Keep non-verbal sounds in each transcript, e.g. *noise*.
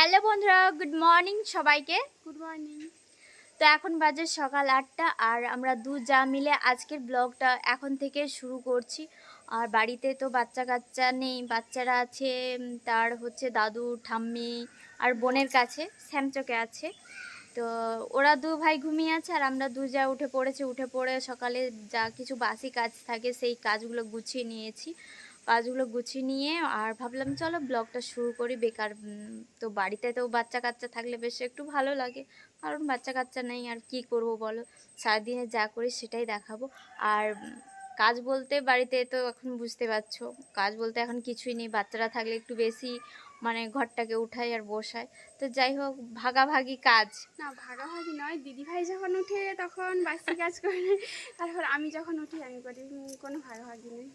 Hello বন্ধুরা good morning সবাইকে। Good morning তো এখন বাজে সকাল আটটা আর আমরা দু যা মিলে আজকের ব্লগটা এখন থেকে শুরু করছি। আর বাড়িতে তো বাচ্চা কাচ্চা নেই বাচ্চারা আছে তার হচ্ছে দাদু ঠাম্মি আর বোনের কাছে শ্যামচকে আছে। তো ওরা দু ভাই ঘুমিয়ে আছে আর আমরা দু যা উঠে পড়েছি উঠে পড়ে সকালে যা কিছু বাসি কাজ থাকে সেই কাজগুলো গুছিয়ে নিয়েছি। কাজগুলো গুছিয়ে নিয়ে আর ভাবলাম, চলো ব্লগটা শুরু করি। বেকার তো বাড়িতে তো বাচ্চা কাচ্চা থাকলে বেশ একটু ভালো লাগে। কারণ বাচ্চা কাচ্চা নেই, আর কি করব বলো? সারাদিনে যা করি সেটাই দেখাবো। আর কাজ বলতে বাড়িতে তো এখন বুঝতে পারছ, কাজ বলতে এখন কিছুই নেই। বাচ্চারা থাকলে একটু বেশি মানে ঘরটাকে উঠাই আর বসায়। তো যাই হোক ভাগাভাগি কাজ। না ভাগাভাগি নয়। দিদি ভাই যখন উঠে তখন বাসি কাজ করে। তারপর আমি যখন উঠি আমি করি কোনো ভাগাভাগি নেই।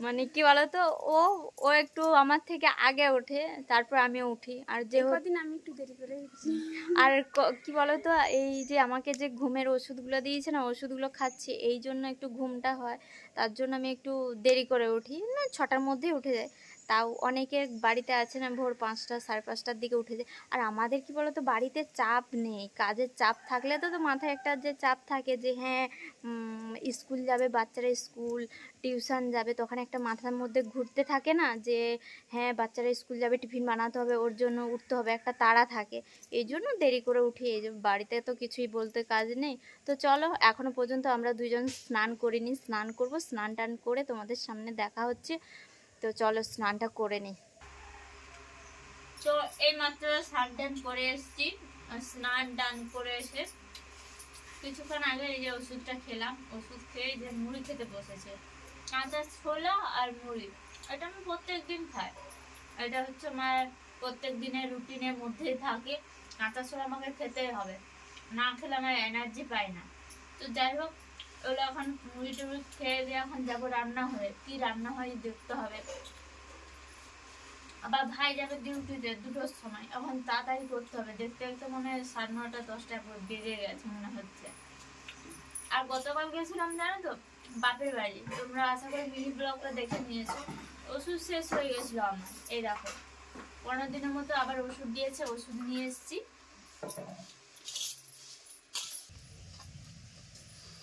মানে কি বলতো ও ও একটু আমার থেকে আগে ওঠে তারপর আমিও উঠি। আর যে কদিন আমি একটু দেরি করে উঠছি। আর ক- কি বলতো এই যে আমাকে যে ঘুমের ওষুধগুলো দিয়েছে না ওষুধগুলো খাচ্ছি এই জন্য একটু ঘুমটা হয়। তার জন্য আমি একটু দেরি করে উঠি। না ছটার মধ্যেই উঠে যায়। তাও অনেকের বাড়িতে আছে না, ভোর পাঁচটা, সাড়ে পাঁচটার দিকে উঠে যায়। আর আমাদের কি বলতো, বাড়িতে চাপ নেই, কাজের চাপ থাকলে তো তো মাথায় একটা যে চাপ থাকে যে হ্যাঁ স্কুল যাবে, বাচ্চারা স্কুল, টিউশন যাবে তখন একটা মাথার মধ্যে ঘুরতে থাকে না যে হ্যাঁ বাচ্চারা স্কুল যাবে, টিফিন বানাতে হবে, ওর জন্য উঠতে হবে, একটা তাড়া থাকে। এই জন্য দেরি করে উঠি, এই যে বাড়িতে তো কিছুই বলতে কাজ নেই। তো চলো, এখনও পর্যন্ত আমরা দুজন স্নান করিনি, স্নান করব, স্নান টান করে তোমাদের সামনে দেখা হচ্ছে। তো চলো স্নানটা করে কাঁচা ছোলা আর মুড়ি, এটা আমি খাই। এটা হচ্ছে প্রত্যেক দিনের রুটিনের মধ্যেই থাকে। কাঁচা ছোলা আমাকে খেতেই হবে, না খেলে আমার এনার্জি পাই না। তো যাই হোক ওগুলো এখন মুড়ি টুড়ি খেয়ে দিয়ে এখন যাব রান্না হয়ে। কি রান্না হয় দেখতে হবে। আবার ভাই যাবে ডিউটিতে দুটোর সময়। এখন তাড়াতাড়ি করতে হবে। দেখতে দেখতে মনে হয় সাড়ে নটা দশটা বেজে গেছে মনে হচ্ছে। আর গতকাল গেছিলাম জানো তো? বাপের বাড়ি। তোমরা আশা করি মিনি ব্লগটা দেখে নিয়েছো। ওষুধ শেষ হয়ে গেছিল আমার। এই দেখো। পনেরো দিনের মতো আবার ওষুধ দিয়েছে, ওষুধ নিয়ে এসেছি।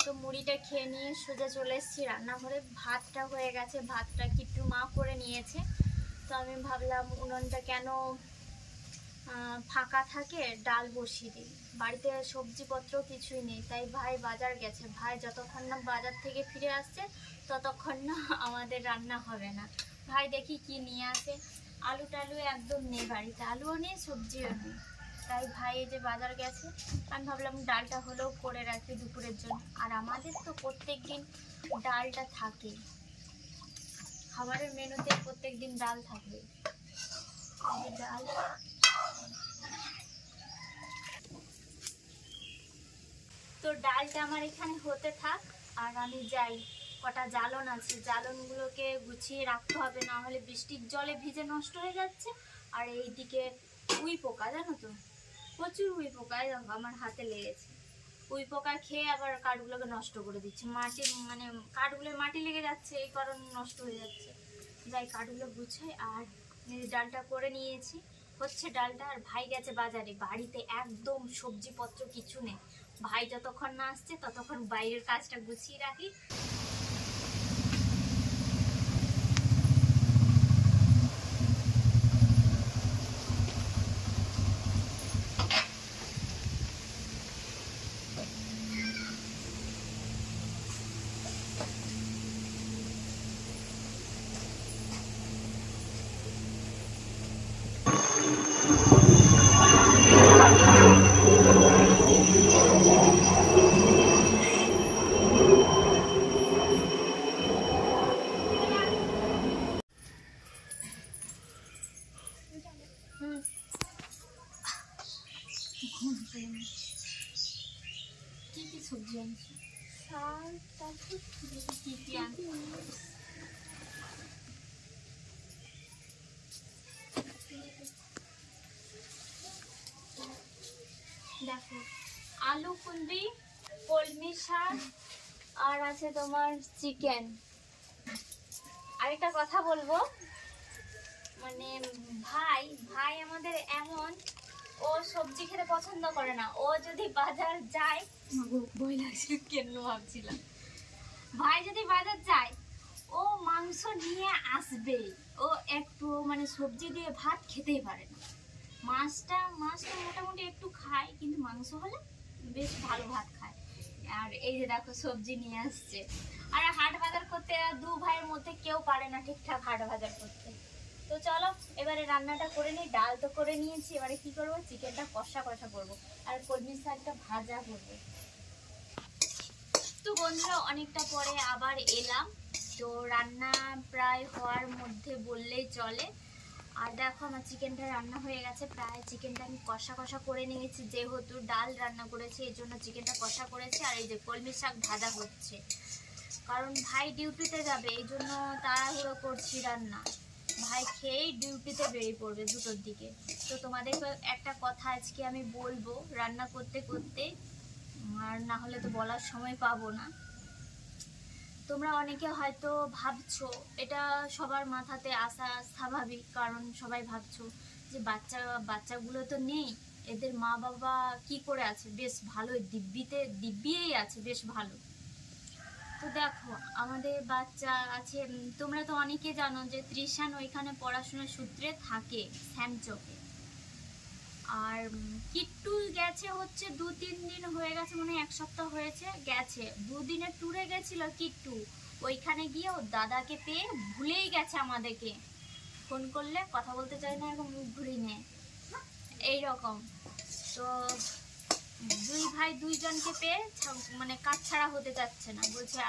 তো মুড়িটা খেয়ে নিয়ে সোজা চলে এসেছি। রান্নাঘরে ভাতটা হয়ে গেছে, ভাতটা কিট্টু মা করে নিয়েছে। তো আমি ভাবলাম উনুনটা কেন ফাঁকা থাকে, ডাল বসিয়ে দিই। বাড়িতে সবজিপত্র কিছুই নেই, তাই ভাই বাজার গেছে। ভাই যতক্ষণ না বাজার থেকে ফিরে আসছে, ততক্ষণ না আমাদের রান্না হবে না। ভাই দেখি কি নিয়ে আসে। আলু টালু একদম নেই বাড়িতে, আলুও নেই, সবজিও নেই। তাই ভাই এই যে বাজার গেছে, আমি ভাবলাম ডালটা হলেও করে রাখি দুপুরের জন্য। আর আমাদের তো প্রত্যেক দিন ডালটা থাকে। খাবারের মেনুতে প্রত্যেক দিন ডাল থাকবে ডাল। তো ডালটা আমার এখানে হতে থাক, আর আমি যাই। কটা জ্বালন আছে, জ্বালনগুলোকে গুছিয়ে রাখতে হবে, না হলে বৃষ্টির জলে ভিজে নষ্ট হয়ে যাচ্ছে। আর এইদিকে উই পোকা, জানো তো? প্রচুর উই পোকা আমার হাতে লেগেছে। উই পোকা খেয়ে আবার কাঠগুলোকে নষ্ট করে দিচ্ছে। মাটি মানে কাঠগুলো মাটি লেগে যাচ্ছে, এই কারণে নষ্ট হয়ে যাচ্ছে। যাই, কাঠগুলো গুছাই আর ডালটা করে নিয়েছি। হচ্ছে ডালটা, আর ভাই গেছে বাজারে। বাড়িতে একদম সবজিপত্র কিছু নেই। ভাই যতক্ষণ না আসছে, ততক্ষণ বাইরের কাজটা গুছিয়ে রাখি। দেখো আলু কুলবি কলমি শাক, আর আছে তোমার চিকেন আরেকটা কথা বলব। মানে ভাই ভাই আমাদের এমন ও সবজি খেতে পছন্দ করে না। ও যদি বাজার যায় বই লাগছে কেন ভাবছিলাম। ভাই যদি বাজার যায় ও মাংস নিয়ে আসবে। ও একটু মানে সবজি দিয়ে ভাত খেতেই পারে না। মাছটা মাছটা মোটামুটি একটু খায় কিন্তু মাংস হলে বেশ ভালো ভাত খায়। আর এই যে দেখো সবজি নিয়ে আসছে। আর হাট বাজার করতে আর দু ভাইয়ের মধ্যে কেউ পারে না ঠিকঠাক হাট বাজার করতে। তো চলো, এবারে রান্নাটা করে নিই, ডাল তো করে নিয়েছি, এবারে কি করব? চিকেনটা কষা কষা করব, আর কলমি শাকটা ভাজা করব। তো বন্ধুরা, অনেকটা পরে আবার এলাম। তো রান্না প্রায় হওয়ার মধ্যে বললেই চলে। আর দেখো, আমার চিকেনটা রান্না হয়ে গেছে, প্রায় চিকেনটা আমি কষা কষা করে নিয়েছি, যেহেতু ডাল রান্না করেছি, এই জন্য চিকেনটা কষা করেছি, আর এই যে কলমি শাক ভাজা হচ্ছে। কারণ ভাই ডিউটিতে যাবে, এই জন্য তাড়াহুড়ো করছি রান্না। ভাই খেয়েই ডিউটিতে বেরিয়ে পড়বে দুটোর দিকে। তো তোমাদেরকে একটা কথা আজকে আমি বলব, রান্না করতে করতে, আর না হলে তো বলার সময় পাবো না। তোমরা অনেকে হয়তো ভাবছ, এটা সবার মাথাতে আসা স্বাভাবিক, কারণ সবাই ভাবছ যে বাচ্চা, বাচ্চাগুলো তো নেই, এদের মা বাবা কি করে আছে? বেশ ভালো দিব্যিতে দিব্যিয়েই আছে, বেশ ভালো। তো দেখো, আমাদের বাচ্চা আছে তোমরা তো অনেকে জানো যে ত্রিশান ওইখানে পড়াশোনার সূত্রে থাকে শ্যামচকে আর কিট্টু গেছে হচ্ছে দু তিন দিন হয়ে গেছে মানে এক সপ্তাহ হয়েছে, গেছে। দুদিনের ট্যুরে গেছিল কিট্টু। ওইখানে গিয়ে ওর দাদাকে পেয়ে ভুলেই গেছে আমাদেরকে। ফোন করলে, কথা বলতে চায় না, এরকম মুখ ঘুরিয়ে নেয়। এইরকম। তো দুই ভাই দুইজনকে পেয়ে মানে কাজ ছাড়া হতে যাচ্ছে না। বলছে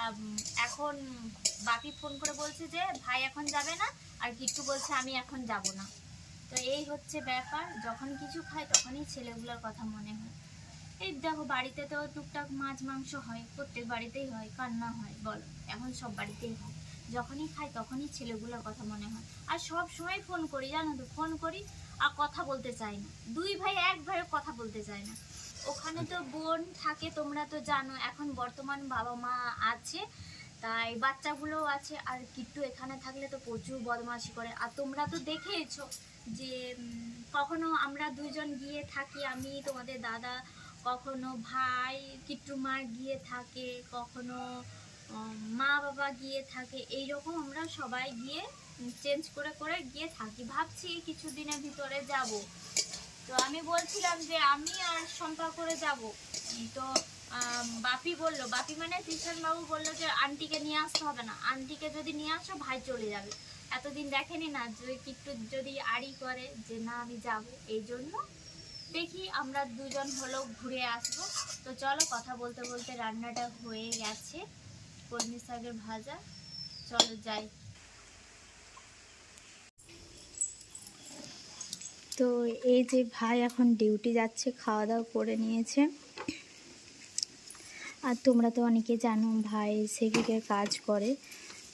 এখন বাপি ফোন করে বলছে যে, ভাই এখন যাবে না। আর কিট্টু বলছে, আমি এখন যাব না। তো এই হচ্ছে ব্যাপার। যখন কিছু খায়, তখনই ছেলেগুলোর কথা মনে হয়। এই দেখো, বাড়িতে তো টুকটাক মাছ, মাংস হয়, প্রত্যেক বাড়িতেই হয়, কান্না হয়, বলো। এখন সব বাড়িতেই হয়। যখনই খাই তখনই ছেলেগুলোর কথা মনে হয়। আর সব সময় ফোন করি, জানো তো, ফোন করি আর কথা বলতে চাই না। দুই ভাই এক ভাইয়ের কথা বলতে চায় না। ওখানে তো বোন থাকে, তোমরা তো জানো, এখন বর্তমান বাবা মা আছে, তাই বাচ্চাগুলোও আছে, আর কিট্টু এখানে থাকলে তো প্রচুর বদমাশি করে। আর তোমরা তো দেখেইছো যে কখনো আমরা দুজন গিয়ে থাকি, আমি, তোমাদের দাদা, কখনো ভাই, কিট্টু মা গিয়ে থাকে, কখনো মা বাবা গিয়ে থাকে এই রকম আমরা সবাই গিয়ে চেঞ্জ করে করে গিয়ে থাকি। ভাবছি কিছুদিনের ভিতরে যাব। তো আমি বলছিলাম যে আমি আর শম্পা করে যাব। তো বাপি বলল, বাপি মানে বাবু বলল যে আন্টিকে নিয়ে আসতে হবে না। আন্টিকে যদি নিয়ে আসো, ভাই চলে যাবে। এতদিন দেখেনি না যে কিট্টু যদি আড়ি করে যে না, আমি যাব। এই জন্য দেখি আমরা দুজন হলো ঘুরে আসব। তো চলো, কথা বলতে বলতে রান্নাটা হয়ে গেছে। কলমি শাকের ভাজা। চলো, যাই। তো এই যে ভাই এখন ডিউটি যাচ্ছে খাওয়া দাওয়া করে নিয়েছে। আর তোমরা তো অনেকে জানো ভাই সেদিকে কাজ করে।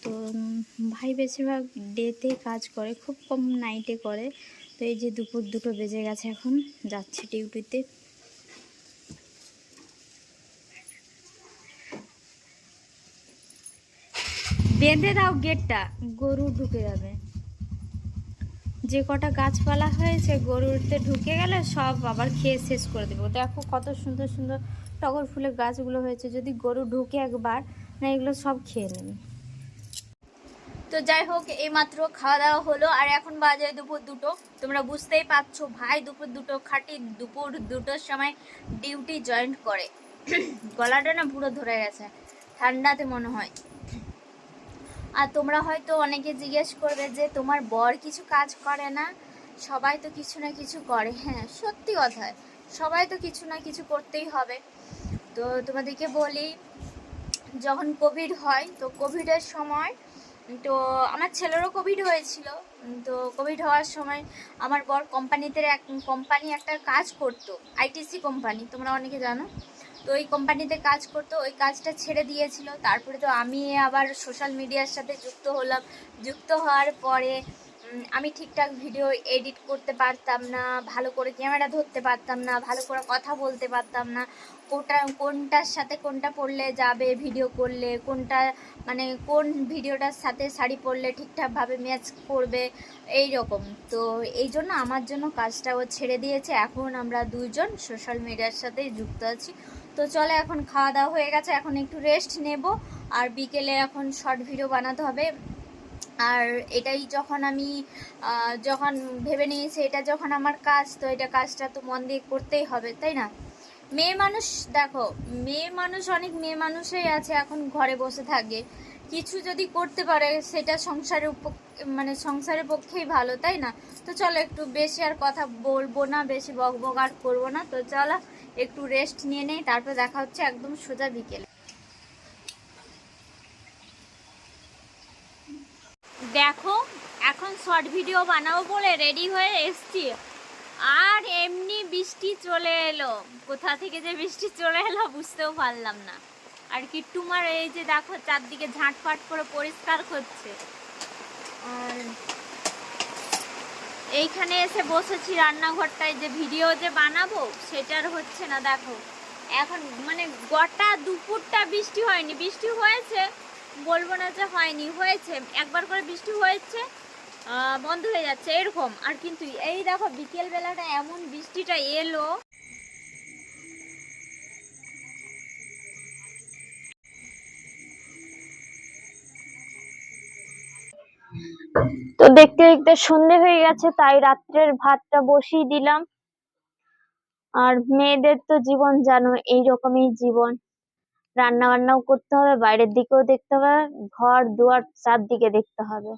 তো ভাই বেশিরভাগ ডেতে কাজ করে, খুব কম নাইটে করে। তো এই যে দুপুর দুটো বেজে গেছে এখন, যাচ্ছে ডিউটিতে। বেঁধে দাও গেটটা, গরু ঢুকে যাবে। যে কটা গাছপালা হয়েছে, গরুতে ঢুকে গেলে সব আবার খেয়ে শেষ করে দেবো। দেখো কত সুন্দর সুন্দর টগর ফুলের গাছগুলো হয়েছে। যদি গরু ঢুকে একবার, না এগুলো সব খেয়ে নেবে। তো যাই হোক, এইমাত্র খাওয়া দাওয়া হলো। আর এখন বাজে দুপুর দুটো। তোমরা বুঝতেই পারছ, ভাই দুপুর দুটো খাটি, দুপুর দুটোর সময় ডিউটি জয়েন্ট করে। *coughs* গলাটা না পুরো ধরে গেছে। ঠান্ডাতে মনে হয়। আর তোমরা হয়তো অনেকে জিজ্ঞেস করবে যে, তোমার বর কিছু কাজ করে না? সবাই তো কিছু না কিছু করে। হ্যাঁ সত্যি কথা। সবাই তো কিছু না কিছু করতেই হবে। তো তোমাদেরকে বলি, যখন কোভিড হয়, তো কোভিডের সময়, তো আমার ছেলেরও কোভিড হয়েছিল। তো কোভিড হওয়ার সময় আমার বর কোম্পানিতে এক কোম্পানি একটা কাজ করতো আইটিসি কোম্পানি তোমরা অনেকে জানো? তো ওই কোম্পানিতে কাজ করতো, ওই কাজটা ছেড়ে দিয়েছিল। তারপরে তো আমি আবার সোশ্যাল মিডিয়ার সাথে যুক্ত হলাম। যুক্ত হওয়ার পরে আমি ঠিকঠাক ভিডিও এডিট করতে পারতাম না, ভালো করে ক্যামেরা ধরতে পারতাম না, ভালো করে কথা বলতে পারতাম না। কোটা, কোনটার সাথে কোনটা পরলে যাবে ভিডিও করলে, কোনটা মানে কোন ভিডিওটার সাথে শাড়ি পরলে ঠিকঠাকভাবে ম্যাচ করবে এই রকম তো এই জন্য আমার জন্য কাজটা ও ছেড়ে দিয়েছে। এখন আমরা দুইজন সোশ্যাল মিডিয়ার সাথে যুক্ত আছি। তো চলে এখন খাওয়া দাওয়া হয়ে গেছে, এখন একটু রেস্ট নেব। আর বিকেলে এখন শর্ট ভিডিও বানাতে হবে। আর এটাই যখন আমি যখন ভেবে নিয়েছি এটা যখন আমার কাজ, তো এটা কাজটা তো মন দিয়ে করতেই হবে, তাই না? মেয়ে মানুষ, দেখো, মেয়ে মানুষ অনেক মেয়ে মানুষই আছে এখন ঘরে বসে থাকে। কিছু যদি করতে পারে, সেটা সংসারের মানে সংসারের পক্ষেই ভালো, তাই না? তো চলো একটু বেশি আর কথা বলব না, বেশি বক বক আর করব না। তো চলো একটু রেস্ট নিয়ে নেই, তারপর দেখা হচ্ছে একদম সোজা বিকেলে। দেখো, এখন শর্ট ভিডিও বানাবো বলে রেডি হয়ে এসছি। আর এমনি বৃষ্টি চলে এলো। কোথা থেকে যে বৃষ্টি চলে এলো বুঝতেও পারলাম না। আর কিট্টুমার এই যে দেখো, চারদিকে ঝাঁটফাট করে পরিষ্কার করছে আর এইখানে এসে বসেছি রান্নাঘরটায় যে ভিডিও যে বানাবো, সেটার হচ্ছে না, দেখো। এখন মানে গোটা দুপুরটা বৃষ্টি হয়নি। বৃষ্টি হয়েছে, বলব না যে হয়নি, হয়েছে। একবার করে বৃষ্টি হয়েছে বন্ধ হয়ে যাচ্ছে, এরকম। আর কিন্তু এই দেখো বিকেল বেলাটা এমন বৃষ্টিটা এলো। তো দেখতে দেখতে সন্ধে হয়ে গেছে, তাই রাত্রের ভাতটা বসিয়ে দিলাম। আর মেয়েদের তো জীবন জানো, এইরকমই জীবন। রান্না বান্নাও করতে হবে, বাইরের দিকেও দেখতে হবে, ঘর দুয়ার চারদিকে দেখতে হবে।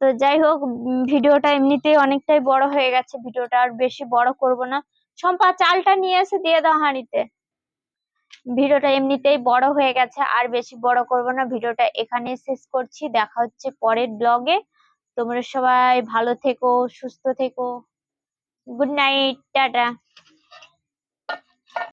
তো যাই হোক ভিডিওটা এমনিতেই অনেকটাই বড় হয়ে গেছে, ভিডিওটা আর বেশি বড় করব না। সম্পা চালটা নিয়ে এসে দিয়ে দাও হাঁড়িতে। ভিডিওটা এমনিতেই বড় হয়ে গেছে, আর বেশি বড় করব না, ভিডিওটা এখানে শেষ করছি। দেখা হচ্ছে পরের ব্লগে। তোমরা সবাই ভালো থেকো সুস্থ থেকো। Good night tata.